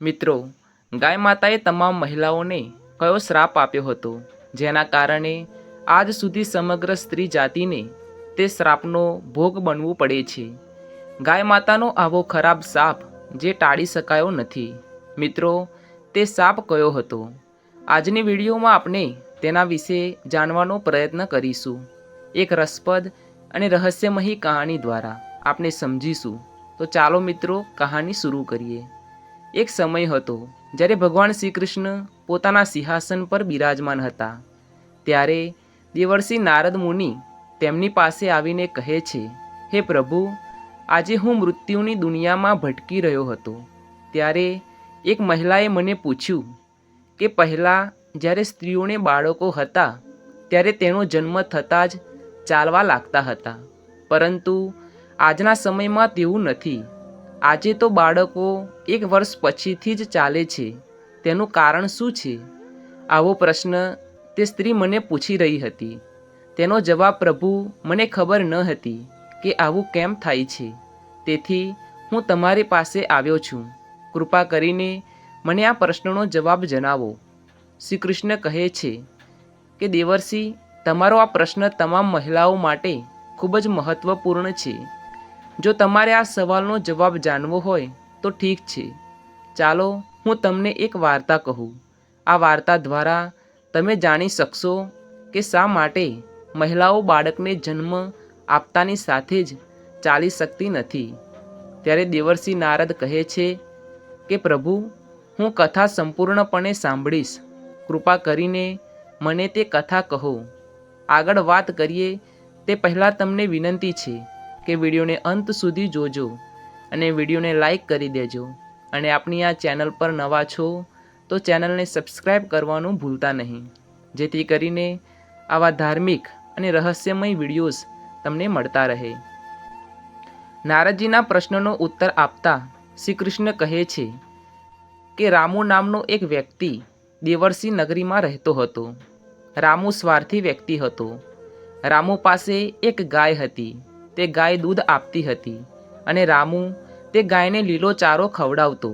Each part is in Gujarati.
મિત્રો, ગાય માતાએ તમામ મહિલાઓને કયો શ્રાપ આપ્યો હતો? જેના કારણે આજ સુધી સમગ્ર સ્ત્રી જાતિને તે શ્રાપનો ભોગ બનવું પડે છે. ગાય માતાનો આવો ખરાબ સાપ જે ટાળી શકાયો નથી. મિત્રો, તે સાપ કયો હતો? આજની વિડીયોમાં આપણે તેના વિશે જાણવાનો પ્રયત્ન કરીશું. એક રસપ્રદ અને રહસ્યમયી કહાની દ્વારા આપણે સમજીશું. તો ચાલો મિત્રો, કહાની શરૂ કરીએ. એક સમય હતો જ્યારે ભગવાન શ્રી કૃષ્ણ પોતાના સિંહાસન પર બિરાજમાન હતા. ત્યારે દેવર્ષિ નારદ મુનિ તેમની પાસે આવીને કહે છે, હે પ્રભુ, આજે હું મૃત્યુની દુનિયામાં ભટકી રહ્યો હતો. ત્યારે એક મહિલાએ મને પૂછ્યું કે પહેલાં જ્યારે સ્ત્રીઓને બાળકો હતા, ત્યારે તેનો જન્મ થતાં જ ચાલવા લાગતા હતા. પરંતુ આજના સમયમાં તેવું નથી. આજે તો બાળકો એક વર્ષ પછીથી જ ચાલે છે. તેનું કારણ શું છે? આવો પ્રશ્ન તે સ્ત્રી મને પૂછી રહી હતી. તેનો જવાબ, પ્રભુ, મને ખબર ન હતી કે આવું કેમ થાય છે. તેથી હું તમારી પાસે આવ્યો છું. કૃપા કરીને મને આ પ્રશ્નનો જવાબ જણાવો. શ્રી કૃષ્ણ કહે છે કે, દેવર્ષિ, તમારો આ પ્રશ્ન તમામ મહિલાઓ માટે ખૂબ જ મહત્ત્વપૂર્ણ છે. જો તમારે આ સવાલનો જવાબ જાણવો હોય, તો ઠીક છે. ચાલો હું તમને એક વાર્તા કહું. આ વાર્તા દ્વારા તમે જાણી શકશો કે શા માટે મહિલાઓ બાળકને જન્મ આપતાની સાથે જ ચાલી શકતી નથી. ત્યારે દેવર્ષિ નારદ કહે છે કે, પ્રભુ, હું કથા સંપૂર્ણપણે સાંભળીશ. કૃપા કરીને મને તે કથા કહો. આગળ વાત કરીએ તે પહેલાં તમને વિનંતી છે કે વિડીયોને અંત સુધી જોજો અને વિડીયોને લાઈક કરી દેજો. અને આપણી આ ચેનલ પર નવા છો તો ચેનલને સબસ્ક્રાઈબ કરવાનું ભૂલતા નહીં. જેથી કરીને આવા ધાર્મિક અને રહસ્યમય વિડીયોઝ તમને મળતા રહે. નારદજીના પ્રશ્નનો ઉત્તર આપતા શ્રી કૃષ્ણ કહે છે કે રામુ નામનો એક વ્યક્તિ દેવર્ષી નગરીમાં રહેતો હતો. રામુ સ્વાર્થી વ્યક્તિ હતો. રામુ પાસે એક ગાય હતી. તે ગાય દૂધ આપતી હતી અને રામુ તે ગાયને લીલો ચારો ખવડાવતો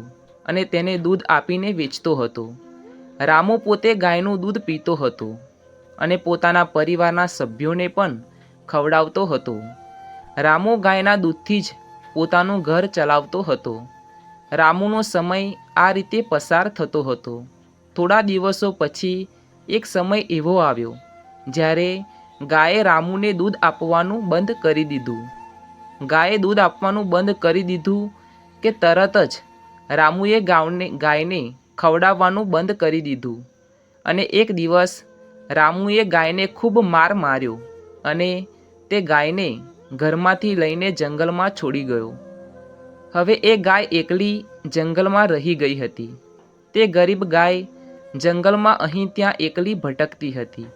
અને તેને દૂધ આપીને વેચતો હતો. રામુ પોતે ગાયનું દૂધ પીતો હતો અને પોતાના પરિવારના સભ્યોને પણ ખવડાવતો હતો. રામુ ગાયના દૂધથી જ પોતાનું ઘર ચલાવતો હતો. રામુનો સમય આ રીતે પસાર થતો હતો. થોડા દિવસો પછી એક સમય એવો આવ્યો જ્યારે ગાયે રામુને દૂધ આપવાનું બંધ કરી દીધું. ગાયે દૂધ આપવાનું બંધ કરી દીધું કે તરત જ રામુએ ગાવને, ગાયને ખવડાવવાનું બંધ કરી દીધું. અને એક દિવસ રામુએ ગાયને ખૂબ માર માર્યો અને તે ગાયને ઘરમાંથી લઈને જંગલમાં છોડી ગયો. હવે એ ગાય એકલી જંગલમાં રહી ગઈ હતી. તે ગરીબ ગાય જંગલમાં અહીં ત્યાં એકલી ભટકતી હતી.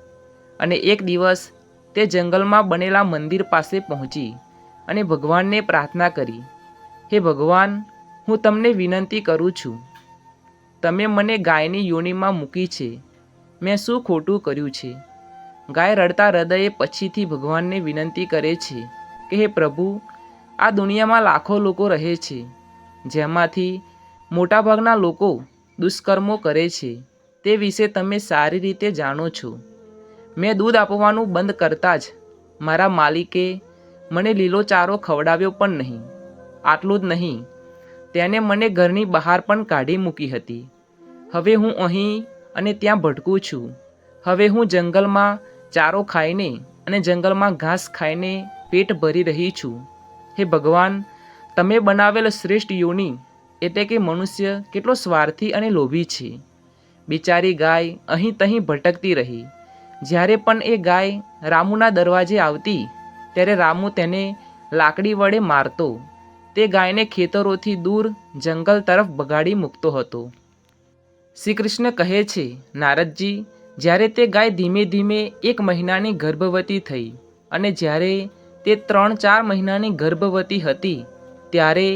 અને એક દિવસ તે જંગલમાં બનેલા મંદિર પાસે પહોંચી અને ભગવાનને પ્રાર્થના કરી, હે ભગવાન, હું તમને વિનંતી કરું છું. તમે મને ગાયની યોનિમાં મૂકી છે. મેં શું ખોટું કર્યું છે? ગાય રડતા હૃદયે પછીથી ભગવાનને વિનંતી કરે છે કે, હે પ્રભુ, આ દુનિયામાં લાખો લોકો રહે છે, જેમાંથી મોટાભાગના લોકો દુષ્કર્મો કરે છે. તે વિશે તમે સારી રીતે જાણો છો. મેં દૂધ આપવાનું બંધ કરતાં જ મારા માલિકે મને લીલો ચારો ખવડાવ્યો પણ નહીં. આટલું જ નહીં. તેને મને ઘરની બહાર પણ કાઢી મૂકી હતી. હવે હું અહીં અને ત્યાં ભટકું છું. હવે હું જંગલમાં ચારો ખાઈને અને જંગલમાં ઘાસ ખાઈને પેટ ભરી રહી છું. હે ભગવાન, તમે બનાવેલ શ્રેષ્ઠ યોની એટલે કે મનુષ્ય કેટલો સ્વાર્થી અને લોભી છે. બિચારી ગાય અહીં તહીં ભટકતી રહી. જ્યારે પણ એ ગાય રામુના દરવાજે આવતી, ત્યારે રામુ તેને લાકડી વડે મારતો. તે ગાયને ખેતરોથી દૂર જંગલ તરફ બગાડી મૂકતો હતો. શ્રી કૃષ્ણ કહે છે, નારદજી, જ્યારે તે ગાય ધીમે ધીમે એક મહિનાની ગર્ભવતી થઈ અને જ્યારે તે ત્રણ ચાર મહિનાની ગર્ભવતી હતી, ત્યારે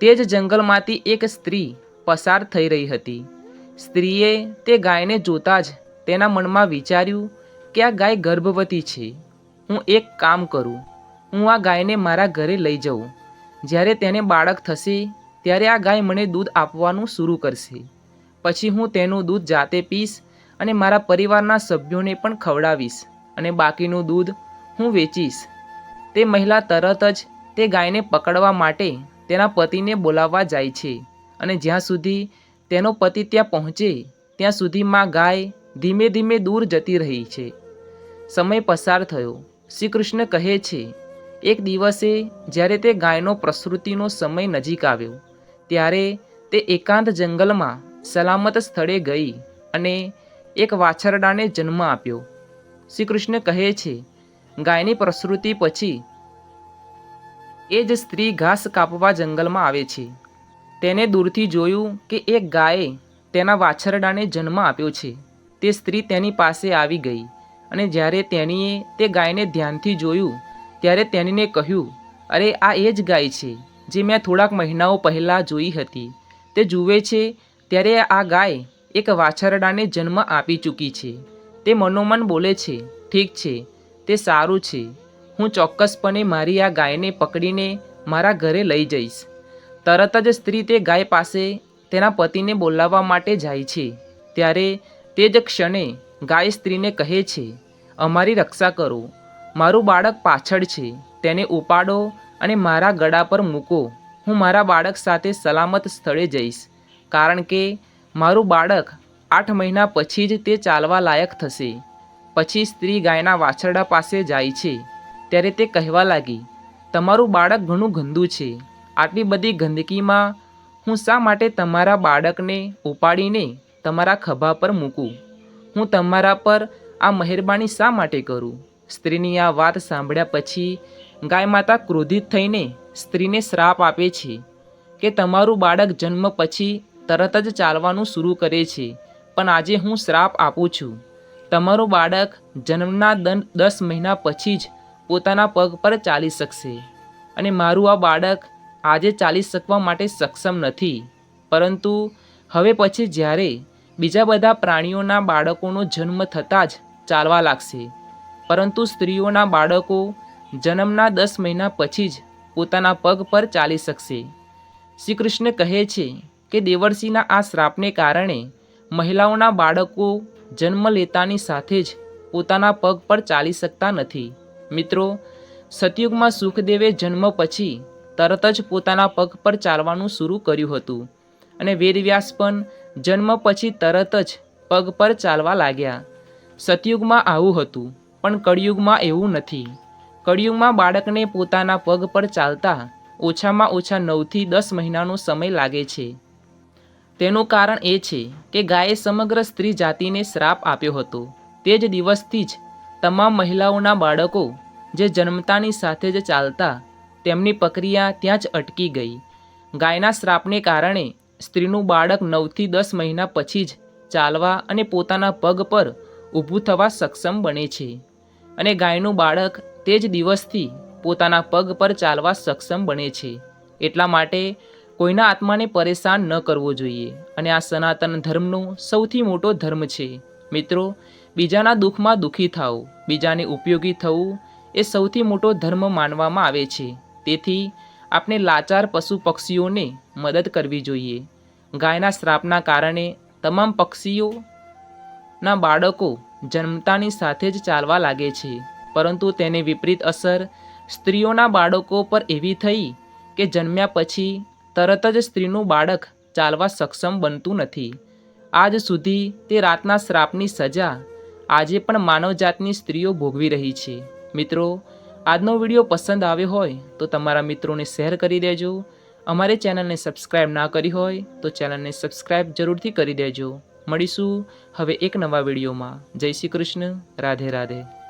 તે જ જંગલમાંથી એક સ્ત્રી પસાર થઈ રહી હતી. સ્ત્રીએ તે ગાયને જોતાં જ તેના મનમાં વિચાર્યું કે આ ગાય ગર્ભવતી છે? હું એક કામ કરું. હું આ ગાયને મારા ઘરે લઈ જાઉં. જ્યારે તેને બાળક થશે, ત્યારે આ ગાય મને દૂધ આપવાનું શરૂ કરશે. પછી હું તેનું દૂધ જાતે પીશ અને મારા પરિવારના સભ્યોને પણ ખવડાવીશ અને બાકીનું દૂધ હું વેચીશ. તે મહિલા તરત જ તે ગાયને પકડવા માટે તેના પતિને બોલાવવા જાય છે અને જ્યાં સુધી તેનો પતિ ત્યાં પહોંચે, ત્યાં સુધીમાં ગાય ધીમે ધીમે દૂર જતી રહી છે. સમય પસાર થયો. શ્રી કૃષ્ણ કહે છે, એક દિવસે જ્યારે તે ગાયનો પ્રસૃતિનો સમય નજીક આવ્યો, ત્યારે તે એકાંત જંગલમાં સલામત સ્થળે ગઈ અને એક વાછરડાને જન્મ આપ્યો. શ્રી કૃષ્ણ કહે છે, ગાયની પ્રસૃતિ પછી એ જ સ્ત્રી ઘાસ કાપવા જંગલમાં આવે છે. તેને દૂરથી જોયું કે એક ગાયે તેના વાછરડાને જન્મ આપ્યો છે. તે સ્ત્રી તેની પાસે આવી ગઈ. અને જ્યારે તેણીએ તે ગાયને ધ્યાનથી જોયું, ત્યારે તેણીને કહ્યું, અરે, આ એ જ ગાય છે, જે મેં થોડાક મહિનાઓ પહેલાં જોઈ હતી. તે જુએ છે, ત્યારે આ ગાય એક વાછરડાને જન્મ આપી ચૂકી છે. તે મનોમન બોલે છે, ઠીક છે, તે સારું છે. હું ચોક્કસપણે મારી આ ગાયને પકડીને મારા ઘરે લઈ જઈશ. તરત જ સ્ત્રી તે ગાય પાસે તેના પતિને બોલાવવા માટે જાય છે. ત્યારે તે જ ક્ષણે ગાય સ્ત્રીને કહે છે, અમારી રક્ષા કરો. મારું બાળક પાછળ છે. તેને ઉપાડો અને મારા ગળા પર મૂકો. હું મારા બાળક સાથે સલામત સ્થળે જઈશ. કારણ કે મારું બાળક આઠ મહિના પછી જ તે ચાલવા લાયક થશે. પછી સ્ત્રી ગાયના વાછરડા પાસે જાય છે. ત્યારે તે કહેવા લાગી, તમારું બાળક ઘણું ગંદુ છે. આટલી બધી ગંદકીમાં હું શા માટે તમારા બાળકને ઉપાડીને તમારા ખભા પર મૂકું? હું તમારા પર આ મહેરબાની શા માટે કરું? સ્ત્રીની આ વાત સાંભળ્યા પછી ગાય માતા ક્રોધિત થઈને સ્ત્રીને શ્રાપ આપે છે કે તમારું બાળક જન્મ પછી તરત જ ચાલવાનું શરૂ કરે છે, પણ આજે હું શ્રાપ આપું છું. તમારું બાળક જન્મના દસ મહિના પછી જ પોતાના પગ પર ચાલી શકશે અને મારું આ બાળક આજે ચાલી શકવા માટે સક્ષમ નથી. પરંતુ હવે પછી જ્યારે બીજા બધા પ્રાણીઓના બાળકોનો જન્મ થતાં જ ચાલવા લાગશે. પરંતુ સ્ત્રીઓના બાળકો જન્મના દસ મહિના પછી જ પોતાના પગ પર ચાલી શકશે. શ્રી કૃષ્ણ કહે છે કે દેવર્ષિના આ શ્રાપને કારણે મહિલાઓના બાળકો જન્મ લેતાની સાથે જ પોતાના પગ પર ચાલી શકતા નથી. મિત્રો, સતયુગમાં સુખદેવે જન્મ પછી તરત જ પોતાના પગ પર ચાલવાનું શરૂ કર્યું હતું અને વેદવ્યાસ પણ જન્મ પછી તરત જ પગ પર ચાલવા લાગ્યા. સતયુગમાં આવું હતું, પણ કળિયુગમાં એવું નથી. કળિયુગમાં બાળકને પોતાના પગ પર ચાલતા ઓછામાં ઓછા નવથી દસ મહિનાનો સમય લાગે છે. તેનું કારણ એ છે કે ગાયે સમગ્ર સ્ત્રી જાતિને શ્રાપ આપ્યો હતો. તે જ દિવસથી જ તમામ મહિલાઓના બાળકો જે જન્મતાની સાથે જ ચાલતા તેમની પ્રક્રિયા ત્યાં જ અટકી ગઈ. ગાયના શ્રાપને કારણે સ્ત્રીનું બાળક નવથી દસ મહિના પછી જ ચાલવા અને પોતાના પગ પર ઊભું થવા સક્ષમ બને છે. અને ગાયનું બાળક તે જ દિવસથી પોતાના પગ પર ચાલવા સક્ષમ બને છે. એટલા માટે કોઈના આત્માને પરેશાન ન કરવો જોઈએ. અને આ સનાતન ધર્મનો સૌથી મોટો ધર્મ છે. મિત્રો, બીજાના દુઃખમાં દુઃખી થાવ બીજાને ઉપયોગી થવું એ સૌથી મોટો ધર્મ માનવામાં આવે છે. તેથી આપણે લાચાર પશુ પક્ષીઓને મદદ કરવી જોઈએ. ગાયના શ્રાપના કારણે તમામ પક્ષીઓના બાળકો જન્મતાની સાથે જ ચાલવા લાગે છે. પરંતુ તેને વિપરીત અસર સ્ત્રીઓના બાળકો પર એવી થઈ કે જન્મ્યા પછી તરત જ સ્ત્રીનું બાળક ચાલવા સક્ષમ બનતું નથી. આજ સુધી તે રાતના શ્રાપની સજા આજે પણ માનવજાતની સ્ત્રીઓ ભોગવી રહી છે. મિત્રો, આજનો વીડિયો પસંદ આવ્યો હોય તો તમારા મિત્રોને શેર કરી દેજો અમારી ચેનલને સબસ્ક્રાઈબ ના કરી હોય તો ચેનલને સબસ્ક્રાઈબ જરૂરથી કરી દેજો. મળીશું હવે એક નવા વિડીયોમાં. જય શ્રી કૃષ્ણ. રાધે રાધે.